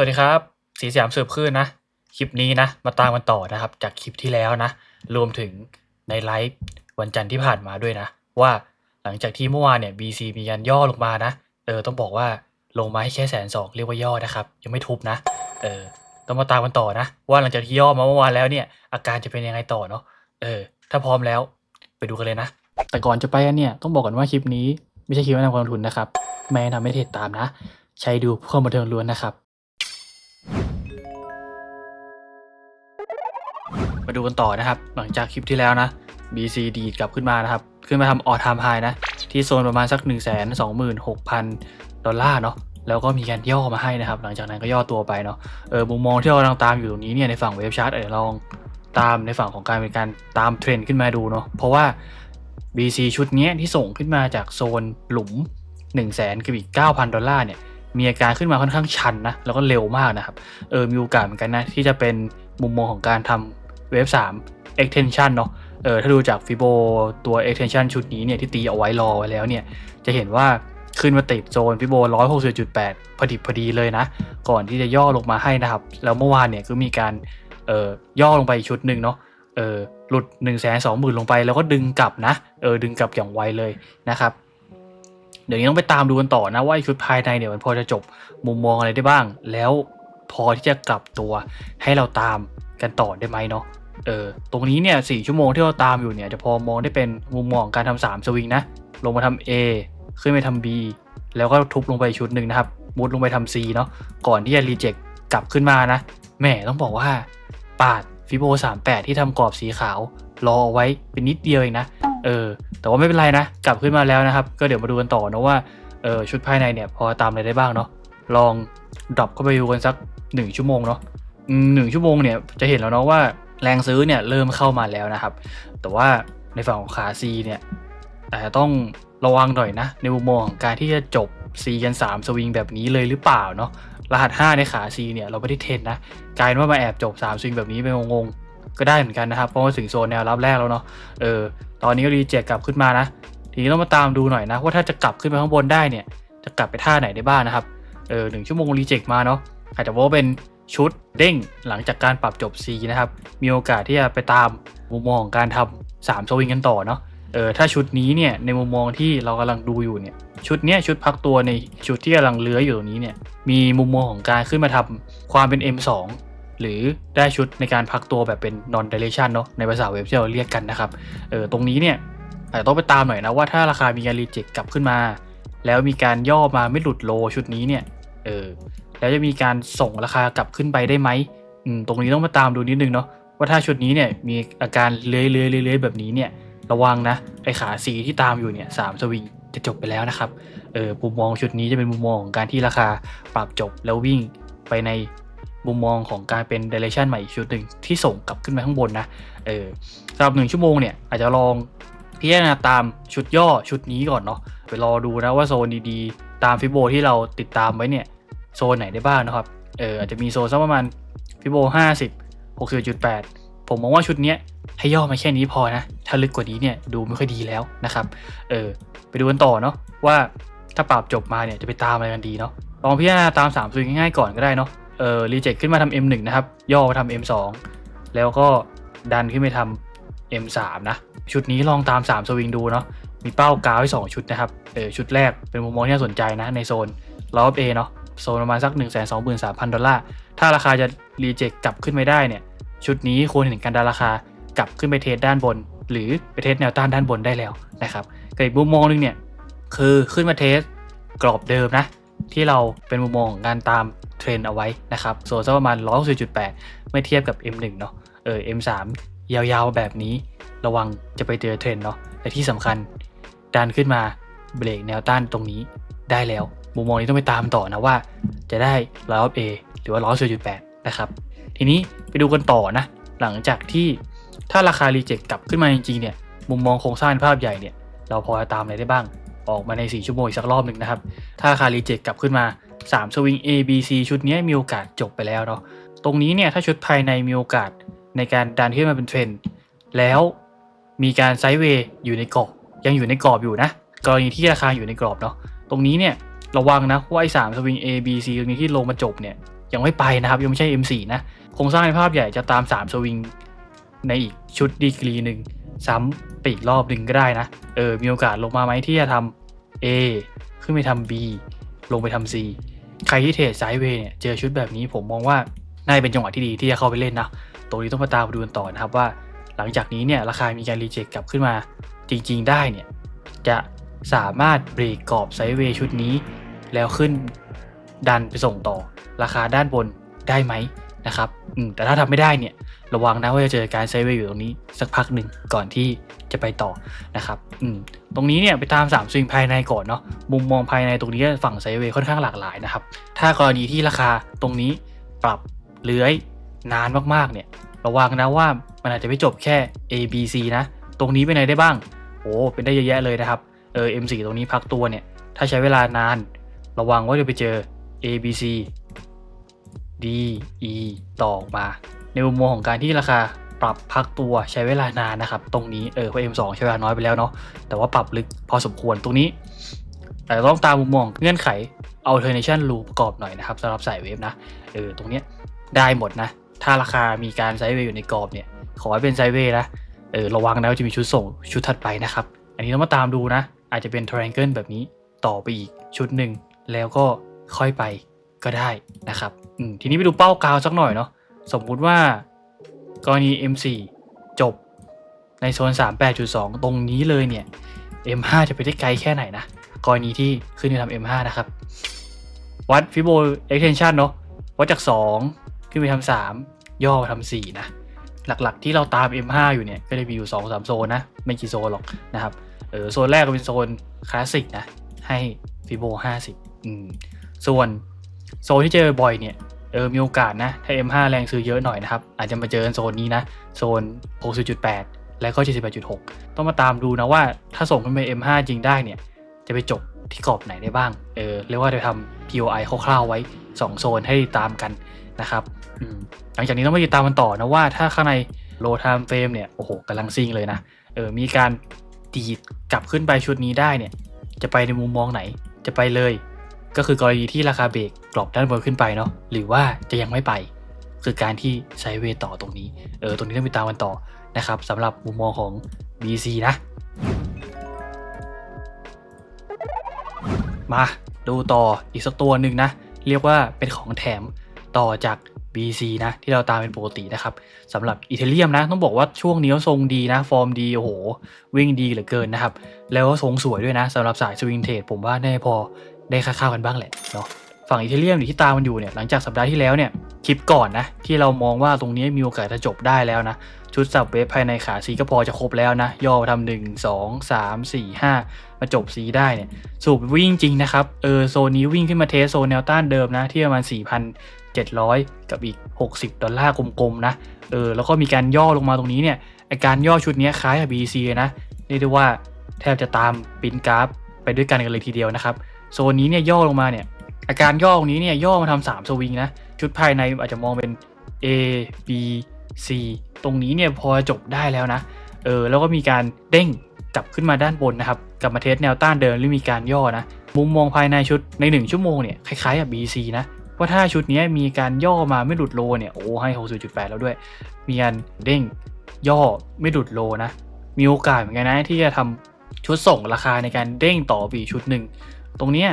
สวัสดีครับ สีสยามสิร์ฟคลื่นนะ คลิปนี้นะ มาตามกันต่อนะครับ จากคลิปที่แล้วนะ รวมถึงในไลฟ์วันจันทร์ที่ผ่านมาด้วยนะ ว่าหลังจากที่เมื่อวานเนี่ย BC มีการย่อลงมานะเออต้องบอกว่าลงมาให้แค่แสนสองเรียกว่าย่อนะครับ ยังไม่ทุบนะเออต้องมาตามกันต่อนะ ว่าหลังจากที่ย่อมาเมื่อวานแล้วเนี่ย อาการจะเป็นยังไงต่อเนาะเออ ถ้าพร้อมแล้วไปดูกันเลยนะ แต่ก่อนจะไปเนี่ยต้องบอกก่อนว่าคลิปนี้ไม่ใช่คลิปแนะนำการลงทุนนะครับไม่นำให้เทรดตามนะ ใช้ดูเพื่อความบันเทิงล้วนนะครับ มาดูกันต่อนะครับ หลังจากคลิปที่แล้วนะ BC ดีดกลับขึ้นมานะครับ ขึ้นมาทำออทามไฮนะ ที่โซนประมาณสัก 1 2 6 0 0 0 ดอลลาร์เนาะแล้วก็มีการย่อมาให้นะครับ หลังจากนั้นก็ย่อตัวไปเนาะเออมุมมองที่เรากำลังตามอยู่ตรงนี้เนี่ยในฝั่งเว็บชาร์ตเออลองตามในฝั่งของการเป็นการตามเทรนด์ขึ้นมาดูเนาะเพราะว่า BC ชุดนี้ที่ส่งขึ้นมาจากโซนหลุม 1 0 0 0 0แสนกับอีก 9,000 ดอลลาร์เนี่ยมีอาการขึ้นมาค่อนข้างชันนะแล้วก็เร็วมากนะครับเออมีโอกาสเหมือนกันนะที่จะเป็นมุมมองของการทำ เวฟ3 extension เนาะเออถ้าดูจากฟิโบตัว extension ชุดนี้เนี่ยที่ตีเอาไว้รอไว้แล้วเนี่ย จะเห็นว่าขึ้นมาติดโซนฟิโบ160.8 พอดีพอดีเลยนะ ก่อนที่จะย่อลงมาให้นะครับ แล้วเมื่อวานเนี่ยก็มีการเอ่อย่อลงไปอีกชุดหนึ่งเนาะเออหลุด1นึ่งแสนสองหมื่นลงไปแล้วก็ดึงกลับนะเออดึงกลับอย่างไวเลยนะครับ เดี๋ยวนี้ต้องไปตามดูกันต่อนะว่าไอ้ชุดภายในเนี่ยมันพอจะจบมุมมองอะไรได้บ้าง แล้วพอที่จะกลับตัวให้เราตามกันต่อได้ไหมเนาะ เออตรงนี้เนี่ยสี่ชั่วโมงที่เราตามอยู่เนี่ยจะพอมองได้เป็นมุมมองการทำสามสวิงนะ ลงมาทำ A ขึ้นไปทำ B แล้วก็ทุบลงไปชุดหนึ่งนะครับมุดลงไปทำ C เนาะก่อนที่จะรีเจ็คกลับขึ้นมานะแหมต้องบอกว่าปาดฟิโบ38 ที่ทำกรอบสีขาว รอเอาไว้เป็นนิดเดียวเองนะเออแต่ว่าไม่เป็นไรนะ กลับขึ้นมาแล้วนะครับ ก็เดี๋ยวมาดูกันต่อนะว่าเออชุดภายในเนี่ยพอตามอะไรได้บ้างเนาะลองดรอปเข้าไปดูกันสัก 1 ชั่วโมงเนาะหนึ่งชั่วโมงเนี่ยจะเห็นแล้วเนาะว่า แรงซื้อเนี่ยเริ่มเข้ามาแล้วนะครับ แต่ว่าในฝั่งของขา C เนี่ยอาจจะต้องระวังหน่อยนะ ในมุมมองของการที่จะจบ C กัน 3 สวิงแบบนี้เลยหรือเปล่าเนาะรหัส 5 ในขา C เนี่ยเราไม่ได้เทรนนะกลายว่ามาแอบจบ 3 สวิงแบบนี้ไปงงๆ ก็ได้เหมือนกันนะครับเพราะว่าถึงโซนแนวรับแรกแล้วเนาะเออตอนนี้ก็รีเจ็คกลับขึ้นมานะ ทีนี้ต้องมาตามดูหน่อยนะ ว่าถ้าจะกลับขึ้นไปข้างบนได้เนี่ย จะกลับไปท่าไหนได้บ้างนะครับเออหนึ่งชั่วโมงรีเจ็คมาเนาะอาจจะว่าเป็น ชุดเด้งหลังจากการปรับจบ C นะครับ มีโอกาสที่จะไปตามมุมมองของการทำสามสวิงกันต่อเนาะเออถ้าชุดนี้เนี่ยในมุมมองที่เรากำลังดูอยู่เนี่ยชุดเนี้ยชุดพักตัวในชุดที่กำลังเลื้อยอยู่ตรงนี้เนี่ยมีมุมมองของการขึ้นมาทำความเป็น M2 หรือได้ชุดในการพักตัวแบบเป็น non direction เนาะในภาษาเว็บที่เราเรียกกันนะครับเออตรงนี้เนี่ยอาจจะต้องไปตามหน่อยนะว่าถ้าราคามีการรีเจ็คกลับขึ้นมา แล้วมีการย่อมาไม่หลุดโลชุดนี้เนี่ย เออแล้วจะมีการส่งราคากลับขึ้นไปได้ไหมอืมตรงนี้ต้องมาตามดูนิดนึงเนาะว่าถ้าชุดนี้เนี่ยมีอาการเลื้อยเลื้อยเลื้อยแบบนี้เนี่ยระวังนะไอขาสีที่ตามอยู่เนี่ยสามสวิงจะจบไปแล้วนะครับเออมุมมองชุดนี้จะเป็นมุมมองของการที่ราคาปรับจบแล้ววิ่งไปในมุมมองของการเป็นเดเรชันใหม่ชุดหนึ่งที่ส่งกลับขึ้นมาข้างบนนะเออสำหรับหนึ่งชั่วโมงเนี่ยอาจจะลองพิจารณาตามชุดย่อชุดนี้ก่อนเนาะไปรอดูนะว่าโซนดีๆ ตามฟิโบที่เราติดตามไว้เนี่ย โซนไหนได้บ้างนะครับ เอออาจจะมีโซนสักประมาณฟิโบห้าสิบหกสิบจุดแปดผมมองว่าชุดเนี้ยให้ย่อมาแค่นี้พอนะ ถ้าลึกกว่านี้เนี่ยดูไม่ค่อยดีแล้วนะครับ เออไปดูกันต่อเนาะว่าถ้าปรับจบมาเนี่ยจะไปตามอะไรกันดีเนาะลองพิจารณาตาม3สวิงง่ายๆก่อนก็ได้เนาะเออรีเจ็คขึ้นมาทำ M1 นะครับ ย่อมาทำ M2 แล้วก็ดันขึ้นไปทำ M3 นะ ชุดนี้ลองตาม 3 สวิงดูเนาะมีเป้ากาวให้2ชุดนะครับเออชุดแรกเป็นมุมมองที่น่าสนใจนะในโซนรอบ A เนาะ โซนประมาณสัก 1 2 3 0 0 0 ดอลลาร์ ถ้าราคาจะรีเจ็คกลับขึ้นไม่ได้เนี่ย ชุดนี้ควรเห็นการดันราคากลับขึ้นไปเทสด้านบน หรือไปเทสแนวต้านด้านบนได้แล้วนะครับกับอีกมุมมองหนึงเนี่ยคือขึ้นมาเทสกรอบเดิมนะ ที่เราเป็นมุมมองของการตามเทรนเอาไว้นะครับโซนสักประมาณ160.8ไม่เทียบกับ M1 เนาะเออ M3 ยาวๆแบบนี้ระวังจะไปเจอเทรนเนาะและที่สำคัญดันขึ้นมาเบรกแนวต้านตรงนี้ได้แล้ว มุมมองนี้ต้องไปตามต่อนะว่า จะได้ร้อย A หรือว่า160.8 นะครับ ทีนี้ไปดูกันต่อนะ หลังจากที่ถ้าราคารีเจ็คกลับขึ้นมาจริงๆเนี่ยมุมมองโครงสร้างภาพใหญ่เนี่ยเราพอจะตามอะไรได้บ้างออกมาใน 4 ชั่วโมงอีกสักรอบหนึ่งนะครับ ถ้าราคารีเจ็คกลับขึ้นมา 3 สวิง A B C ชุดนี้มีโอกาสจบไปแล้วเนาะตรงนี้เนี่ยถ้าชุดภายในมีโอกาสในการดันขึ้นมาเป็นเทรนด์แล้วมีการไซด์เวย์อยู่ในกรอบยังอยู่ในกรอบอยู่นะ กรณีที่ราคาอยู่ในกรอบเนาะตรงนี้เนี่ย ระวังนะว่าไอ้สามสวิง A B C ตรงนี้ที่ลงมาจบเนี่ยยังไม่ไปนะครับยังไม่ใช่ M4 นะโครงสร้างในภาพใหญ่จะตาม 3 สวิงในอีกชุดดีกรีหนึ่งซ้ำไปอีกรอบหนึ่งก็ได้นะเออมีโอกาสลงมาไหมที่จะทำ A ขึ้นไปทำ B ลงไปทำ C ใครที่เทรดไซด์เวย์เนี่ยเจอชุดแบบนี้ผมมองว่าน่าจะเป็นจังหวะที่ดีที่จะเข้าไปเล่นนะตรงนี้ต้องมาตามดูกันต่อนะครับว่า หลังจากนี้เนี่ยราคามีการรีเจ็คกลับขึ้นมาจริง ๆ ได้เนี่ยจะ สามารถเบรกกรอบไซด์เวย์ชุดนี้ แล้วขึ้นดันไปส่งต่อราคาด้านบนได้ไหมนะครับอืมแต่ถ้าทำไม่ได้เนี่ยระวังนะว่าจะเจอการไซด์เวย์อยู่ตรงนี้สักพักหนึ่งก่อนที่จะไปต่อนะครับอืมตรงนี้เนี่ยไปตาม3สวิงภายในก่อนเนาะมุมมองภายในตรงนี้ฝั่งไซด์เวย์ค่อนข้างหลากหลายนะครับถ้ากรณีที่ราคาตรงนี้ปรับเลื้อยนานมากๆเนี่ยระวังนะว่ามันอาจจะไม่จบแค่ A B C นะ ตรงนี้ไปไหนได้บ้างโอ้เป็นได้เยอะแยะเลยนะครับ ออ M4 ตรงนี้พักตัวเนี่ย ถ้าใช้เวลานาน ระวังว่าจะไปเจอ A B C D E ต่อออกมา ในมุมมองของการที่ราคาปรับพักตัวใช้เวลานานนะครับ ตรงนี้เออเพราะ M2 ใช้เวลาน้อยไปแล้วเนาะแต่ว่าปรับลึกพอสมควรตรงนี้ แต่ต้องตามมุมมองเงื่อนไข alternation rule ประกอบหน่อยนะครับสำหรับสายเวฟนะเออตรงเนี้ยได้หมดนะ ถ้าราคามีการไซด์เวย์อยู่ในกรอบเนี่ย ขอให้เป็นไซด์เวย์นะเออระวังนะว่าจะมีชุดส่งชุดถัดไปนะครับ อันนี้ต้องมาตามดูนะ อาจจะเป็น triangle แบบนี้ต่อไปอีกชุดหนึ่งแล้วก็ค่อยไปก็ได้นะครับทีนี้ไปดูเป้ากาวสักหน่อยเนาะสมมุติว่ากรณี M4 จบในโซน 38.2 ตรงนี้เลยเนี่ย M5 จะไปได้ไกลแค่ไหนนะ กรณีที่ขึ้นไปทำ M5 นะครับ วัดฟิโบ extension เนาะวัดจาก 2 ขึ้นไปทำ3 ย่อมาทำ4นะ หลักๆที่เราตาม M5 อยู่เนี่ย ก็จะมีอยู่ 2-3 โซนนะ ไม่กี่โซนหรอกนะครับ เออโซนแรกก็เป็นโซนคลาสสิกนะ ให้ฟิโบ50อืมส่วนโซนที่เจอบ่อยเนี่ยเออมีโอกาสนะ ถ้า M5 แรงซื้อเยอะหน่อยนะครับ อาจจะมาเจอโซนนี้นะ โซน 60.8 และก็ 78.6 ต้องมาตามดูนะว่าถ้าส่งขึ้นไป M5 จริงได้เนี่ย จะไปจบที่กรอบไหนได้บ้าง เออเรียกว่าจะทำ POI คร่าวๆไว้ 2 โซนให้ติดตามกันนะครับหลังจากนี้ต้องมาติดตามกันต่อนะว่าถ้าข้างใน low time frame เนี่ย โอ้โหกำลังซิ่งเลยนะ เออมีการ ดีดกลับขึ้นไปชุดนี้ได้เนี่ย จะไปในมุมมองไหนจะไปเลย ก็คือกรณีที่ราคาเบรกกรอบด้านบนขึ้นไปเนาะหรือว่าจะยังไม่ไป คือการที่ไซเวต่อตรงนี้เออตรงนี้ต้องไปตามกันต่อนะครับสำหรับมุมมองของ BC นะ มาดูต่ออีกสักตัวหนึ่งนะ เรียกว่าเป็นของแถมต่อจาก BC นะที่เราตามเป็นปกตินะครับสำหรับอีเทเรียมนะต้องบอกว่าช่วงนี้ทรงดีนะ ฟอร์มดีโอ้โห วิ่งดีเหลือเกินนะครับ แล้วก็ทรงสวยด้วยนะสำหรับสายสวิงเทรดผมว่าได้พอได้ค่าๆกันบ้างแหละเนาะฝั่งอีเทเรียมที่ตามมันอยู่เนี่ยหลังจากสัปดาห์ที่แล้วเนี่ยคลิปก่อนนะที่เรามองว่าตรงนี้มีโอกาสจะจบได้แล้วนะ ชุดสับเวฟภายในขาซีก็พอจะครบแล้วนะ ย่อทำหนึ่งสองสามสี่ห้ามาจบซีได้เนี่ยสูบวิ่งจริงนะครับ เออโซนนี้วิ่งขึ้นมาเทสโซนแนวต้านเดิมนะ ที่ประมาณ 700 กับอีก 60 ดอลลาร์กลมๆนะ เออ แล้วก็มีการย่อลงมาตรงนี้เนี่ยไอการย่อชุดนี้คล้ายกับ BC นะเรียกได้ว่าแทบจะตามปินกราฟไปด้วยกันกันเลยทีเดียวนะครับ โซนนี้เนี่ยย่อลงมาเนี่ย อาการย่อตรงนี้เนี่ยย่อมาทำสามสวิงนะ ชุดภายในอาจจะมองเป็น A B C ตรงนี้เนี่ยพอจบได้แล้วนะ เออ แล้วก็มีการเด้งกลับขึ้นมาด้านบนนะครับ กลับมาเทสแนวต้านเดิมหรือมีการย่อนะ มุมมองภายในชุดใน 1 ชั่วโมงเนี่ยคล้ายๆกับ BC นะ ว่าถ้าชุดนี้มีการย่อมาไม่หลุดโลเนี่ย โอ้ให้ 60.8 แล้วด้วย มีการเด้งย่อไม่หลุดโลนะ มีโอกาสเหมือนกันนะ ที่จะทำชุดส่งราคาในการเด้งต่อปีชุดหนึ่ง ตรงเนี้ย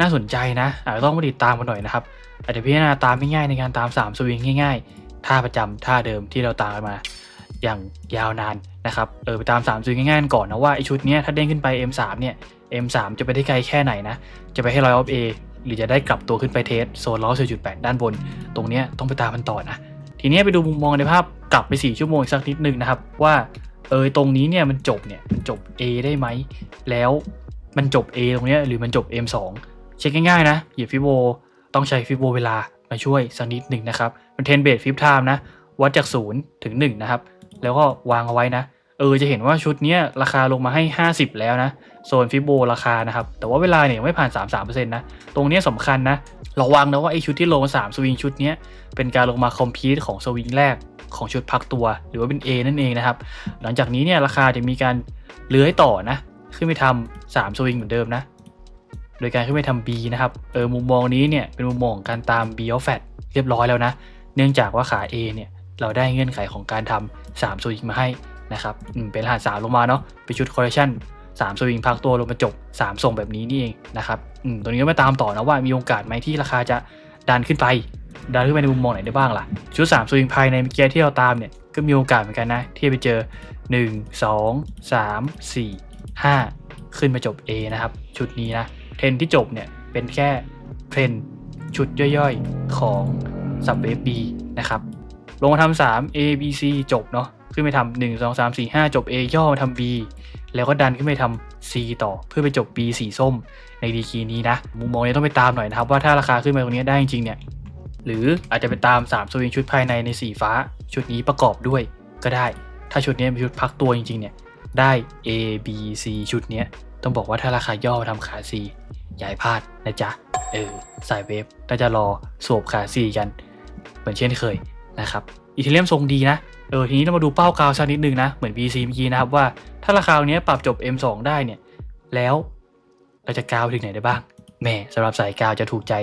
น่าสนใจนะ อาจจะต้องมาติดตามกันหน่อยนะครับ อาจจะพิจารณาตามไม่ง่ายในการตาม 3 สวิงง่ายๆ ท่าประจำท่าเดิมที่เราตามกันมาอย่างยาวนานนะครับ เออไปตาม3สวิงง่ายๆก่อนนะว่าไอชุดเนี้ยถ้าเด้งขึ้นไป M3 เนี่ย M3 จะไปได้ไกลแค่ไหนนะ จะไปให้ร้อยออฟเหรือจะได้กลับตัวขึ้นไปเทสโซนล้อ4.8 ด้านบน ตรงนี้ต้องไปตามมันต่อนะ ทีนี้ไปดูมุมมองในภาพกลับไป 4 ชั่วโมงสักนิดนึงนะครับ ว่าเออตรงนี้เนี่ยมันจบเนี่ยมันจบ A ได้ไหม แล้วมันจบ A ตรงนี้หรือมันจบ M2 เช็คง่ายๆนะหยิบฟิโบต้องใช้ฟิโบเวลามาช่วยสักนิดหนึ่งนะครับเป็นเทนเบสฟิปไทม์นะวัดจาก0ถึง1นะครับแล้วก็วางเอาไว้นะ เออจะเห็นว่าชุดเนี้ยราคาลงมาให้ 50 แล้วนะ โซนฟิโบราคานะครับ แต่ว่าเวลาเนี่ยไม่ผ่าน 33%นะ ตรงนี้สำคัญนะระวังนะว่าไอชุดที่ลงมา3สวิงชุดเนี้ยเป็นการลงมาคอมพีทของสวิงแรกของชุดพักตัว หรือว่าเป็น A นั่นเองนะครับ หลังจากนี้เนี่ยราคาจะมีการเลื้อยต่อนะ ขึ้นไปทำ3สวิงเหมือนเดิมนะ โดยการขึ้นไปทำ B นะครับเออมุมมองนี้เนี่ยเป็นมุมมองของการตาม B of Fat เรียบร้อยแล้วนะ เนื่องจากว่าขา A เนี่ยเราได้เงื่อนไขของการทำ3สวิงมาให้ นะครับเป็นรหัส3ลงมาเนาะเป็นชุดคอลเลชัน3สวิงพักตัวลงมาจบ3ส่งแบบนี้นี่เองนะครับตัวนี้ก็มาตามต่อนะว่ามีโอกาสไหมที่ราคาจะดันขึ้นไปดันขึ้นไปในมุมมองไหนได้บ้างล่ะ ชุด 3 สวิงภายในเมื่อกี้ที่เราตามเนี่ย ก็มีโอกาสเหมือนกันนะ ที่ไปเจอ 1 2 3 4 5 ขึ้นมาจบ A นะครับ ชุดนี้นะ เทรนที่จบเนี่ย เป็นแค่เทรนชุดย่อยๆของสับเวฟ B นะครับ ลงมาทำ3 A B C จบเนาะ ขึ้นไปทำ1 2 3 4 5จบ A ย่อมาทำ B แล้วก็ดันขึ้นไปทำ C ต่อเพื่อไปจบ B สีส้มในดีคีนี้นะมุมมองนี้ต้องไปตามหน่อยนะครับว่าถ้าราคาขึ้นมาตรงนี้ได้จริงเนี่ยหรืออาจจะไปตาม3สวิงชุดภายในในสีฟ้า ชุดนี้ประกอบด้วยก็ได้ ถ้าชุดนี้เป็นชุดพักตัวจริงๆเนี่ยได้ A B C ชุดเนี้ยต้องบอกว่าถ้าราคาย่อมาทำขา C อย่าให้พลาดนะจ๊ะเออสายเวฟน่าจะรอสวบขา C กัน เหมือนเช่นเคยนะครับ อีเทเรียมทรงดีนะ เออทีนี้เรามาดูเป้ากาวสักนิดนึงนะ เหมือน BC เมื่อกี้นะครับว่าถ้าราคาเนี้ยปรับจบ M2 ได้เนี่ย แล้วเราจะกาวถึงไหนได้บ้างแหม่สำหรับสายกาวจะถูกใจ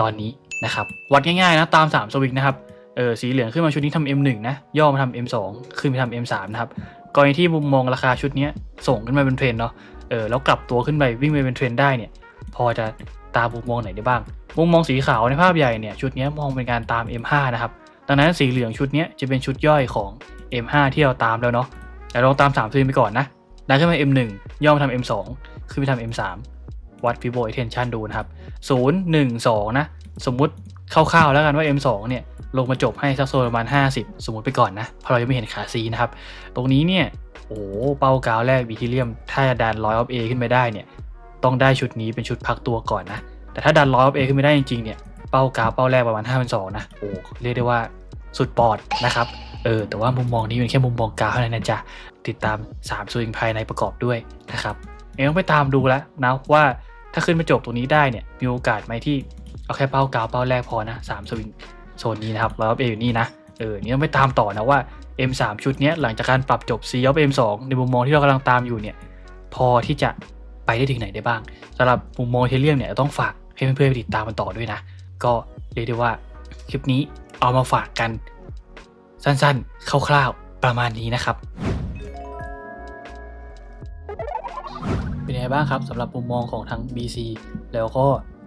ตอนนี้นะครับ วัดง่ายๆนะตาม 3 สวิงนะครับเออสีเหลืองขึ้นมาชุดนี้ทำ M1 นะ ย่อมาทำ M2 ขึ้นไปทำ M3 นะครับกรณีที่มุมมองราคาชุดเนี้ยส่งขึ้นมาเป็นเทรนเนาะเออแล้วกลับตัวขึ้นไปวิ่งไปเป็นเทรนได้เนี่ย พอจะตามมุมมองไหนได้บ้าง มุมมองสีขาวในภาพใหญ่เนี่ยชุดเนี้ยมองเป็นการตาม M5 นะครับ ดังนั้นสีเหลืองชุดนี้จะเป็นชุดย่อยของ M5 ที่เราตามแล้วเนาะแต่ลองตาม3สวิงไปก่อนนะดันขึ้นมา M1 ย่อมาทำ M2 ขึ้นไปทำ M3 วัด Fibo Attention ดูนะครับ 0 1 2 นะ สมมุติคร่าวๆแล้วกันว่า M2 เนี่ย ลงมาจบให้สักโซนประมาณ 50 สมมติไปก่อนนะ เพราะเรายังไม่เห็นขา C นะครับ ตรงนี้เนี่ย โอ้โหเป้ากาวแรกบีทีเรียม ถ้าจะดันร้อยออฟเอขึ้นไปได้เนี่ย ต้องได้ชุดนี้เป็นชุดพักตัวก่อนนะ แต่ถ้าดันร้อยออฟเอขึ้นไม่ได้จริงๆเนี่ย เป้ากาวเป้าแรกประมาณ5 2 0 0นสองนะโอ้เรียกได้ว่าสุดปอดนะครับเออแต่ว่ามุมมองนี้เป็นแค่มุมมองกาวเท่านั้นนะจ๊ะติดตาม3สวิงภายในประกอบด้วยนะครับเองต้องไปตามดูแล้วนะว่าถ้าขึ้นมาจบตรงนี้ได้เนี่ยมีโอกาสไหมที่เอาแค่เป้ากาวเป้าแรกพอนะสามสวิงโซนนี้นะครับแล้วเออยู่นี่นะเออนี่ต้องไปตามต่อนะว่า M3 ชุดนี้หลังจากการปรับจบ C of M2 ในมุมมองที่เรากำลังตามอยู่เนี่ยพอที่จะไปได้ถึงไหนได้บ้างสำหรับมุมมองเทเลียมเนี่ยต้องฝากให้เพื่อนๆไปติดตามมันต่อด้วยนะ ก็เรียกได้ว่าคลิปนี้เอามาฝากกัน สั้นๆ คร่าวๆ ประมาณนี้นะครับ เป็นยังไงบ้างครับสำหรับมุมมองของทั้ง BC แล้วก็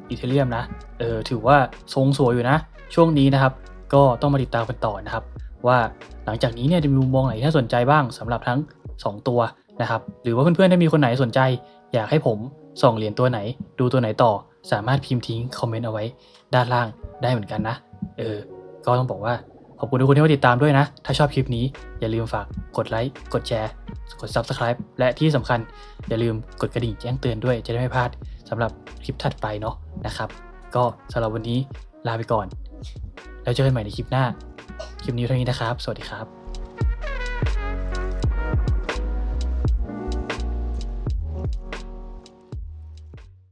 อีเทเรียมนะ เออถือว่าทรงสวยอยู่นะ ช่วงนี้นะครับ ก็ต้องมาติดตามกันต่อนะครับ ว่าหลังจากนี้เนี่ยจะมีมุมมองไหนที่น่าสนใจบ้างสำหรับทั้ง 2 ตัวนะครับ หรือว่าเพื่อนๆ ถ้ามีคนไหนสนใจ อยากให้ผมส่องเหรียญตัวไหน ดูตัวไหนต่อ สามารถพิมพ์ทิ้งคอมเมนต์เอาไว้ด้านล่างได้เหมือนกันนะ เออ ก็ต้องบอกว่าขอบคุณทุกคนที่มาติดตามด้วยนะ ถ้าชอบคลิปนี้ อย่าลืมฝากกดไลค์ กดแชร์ กด Subscribe และที่สำคัญ อย่าลืมกดกระดิ่งแจ้งเตือนด้วย จะได้ไม่พลาดสำหรับคลิปถัดไปเนาะนะครับ ก็สำหรับวันนี้ลาไปก่อน แล้วเจอกันใหม่ในคลิปหน้า คลิปนี้เท่านี้นะครับ สวัสดีครับ